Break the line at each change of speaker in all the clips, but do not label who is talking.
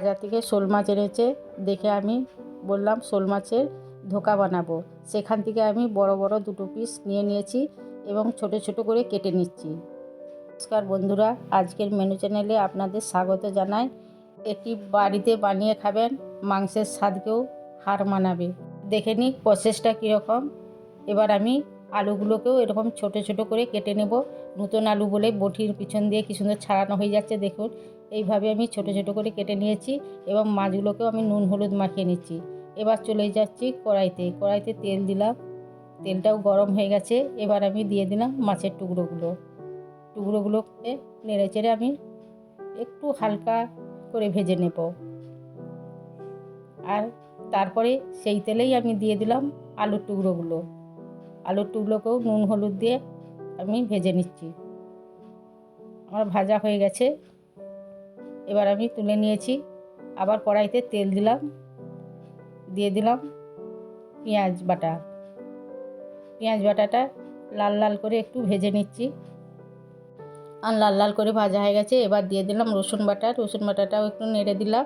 বাজার থেকে শোল মাছ এনেছে, দেখে আমি বললাম, শোল মাছের ধোকা বানাবো। সেখান থেকে আমি বড় বড় দুটো পিস নিয়ে নিয়েছি এবং ছোট ছোট করে কেটে নিচ্ছি। নমস্কার বন্ধুরা, আজকের মেনু চ্যানেলে আপনাদের স্বাগত জানাই। এটি বাড়িতে বানিয়ে খাবেন, মাংসের স্বাদকেও হার মানাবে। দেখে নিই প্রসেসটা কীরকম। এবার আমি আলুগুলোকেও এরকম ছোট ছোট করে কেটে নেব। নতুন আলু বলে বটির পিছন দিয়ে কী সুন্দর ছাড়ানো হয়ে যাচ্ছে, দেখুন। এইভাবে আমি ছোট ছোট করে কেটে নিয়েছি এবং মাছগুলোকেও আমি নুন হলুদ মাখিয়ে নিচ্ছি। এবার চলে যাচ্ছি কড়াইতে। কড়াইতে তেল দিলাম। তেলটাও গরম হয়ে গেছে। এবার আমি দিয়ে দিলাম মাছের টুকরোগুলো। টুকরোগুলোকে নেড়ে চেড়ে আমি একটু হালকা করে ভেজে নেব। আর তারপরে সেই তেলেই আমি দিয়ে দিলাম আলুর টুকরোগুলো। আলুর টুকরোকেও নুন হলুদ দিয়ে আমি ভেজে নিচ্ছি। আমার ভাজা হয়ে গেছে। এবার আমি তুলে নিয়েছি। আবার কড়াইতে তেল দিলাম। দিয়ে দিলাম পেঁয়াজ বাটা। পেঁয়াজ বাটাটা লাল লাল করে একটু ভেজে নিচ্ছি। আর লাল লাল করে ভাজা হয়ে গেছে। এবার দিয়ে দিলাম রসুন বাটা। রসুন বাটাটাও একটু নেড়ে দিলাম।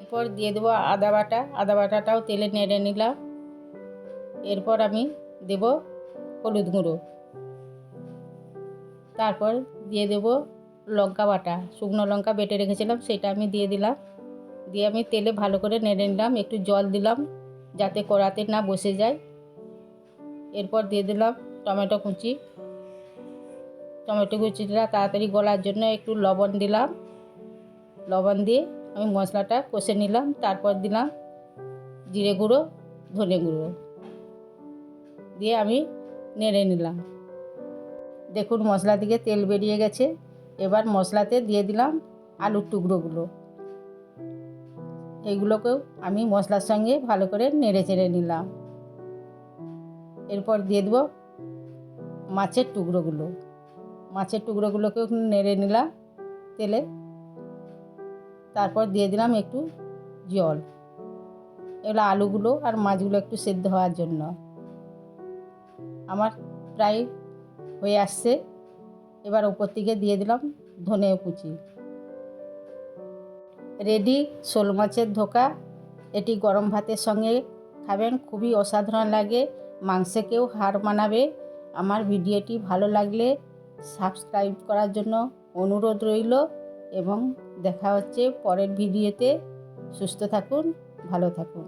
এরপর দিয়ে দেবো আদা বাটা। আদা বাটাটাও তেলে নেড়ে নিলাম। এরপর আমি দেব হলুদ গুঁড়ো। তারপর দিয়ে দেব লঙ্কা বাটা, শুকনো লঙ্কা বেটে রেখেছিলাম, সেটা আমি দিয়ে দিলাম। দিয়ে আমি তেলে ভালো করে নেড়ে নিলাম, একটু জল দিলাম, যাতে কড়াতে না বসে যায়। এরপর দিয়ে দিলাম টমেটো কুচি। টমেটো কুচিটা তাড়াতাড়ি গলার জন্য একটু লবণ দিলাম। লবণ দিয়ে আমি মশলাটা কষে নিলাম, তারপর দিলাম জিরে গুঁড়ো, ধনে গুঁড়ো। দিয়ে আমি নেড়ে নিলাম। দেখুন মশলা থেকে তেল বেরিয়ে গেছে। এবার মশলাতে দিয়ে দিলাম আলুর টুকরোগুলো। এইগুলোকেও আমি মশলার সঙ্গে ভালো করে নেড়ে চেড়ে নিলাম। এরপর দিয়ে দেবো মাছের টুকরোগুলো। মাছের টুকরোগুলোকেও নেড়ে নিলাম তেলে। তারপর দিয়ে দিলাম একটু জল। এগুলো আলুগুলো আর মাছগুলো একটু সেদ্ধ হওয়ার জন্য। আমার প্রায় হয়ে আসছে। এবার উপর থেকে দিয়ে দিলাম ধনে কুচি। রেডি শোল মাছের ধোকা। এটি গরম ভাতের সঙ্গে খাবেন, খুবই অসাধারণ লাগে মাংসকেও হার মানাবে। আমার ভিডিওটি ভালো লাগলে সাবস্ক্রাইব করার জন্য অনুরোধ রইল এবং দেখা হচ্ছে পরের ভিডিওতে। সুস্থ থাকুন, ভালো থাকুন।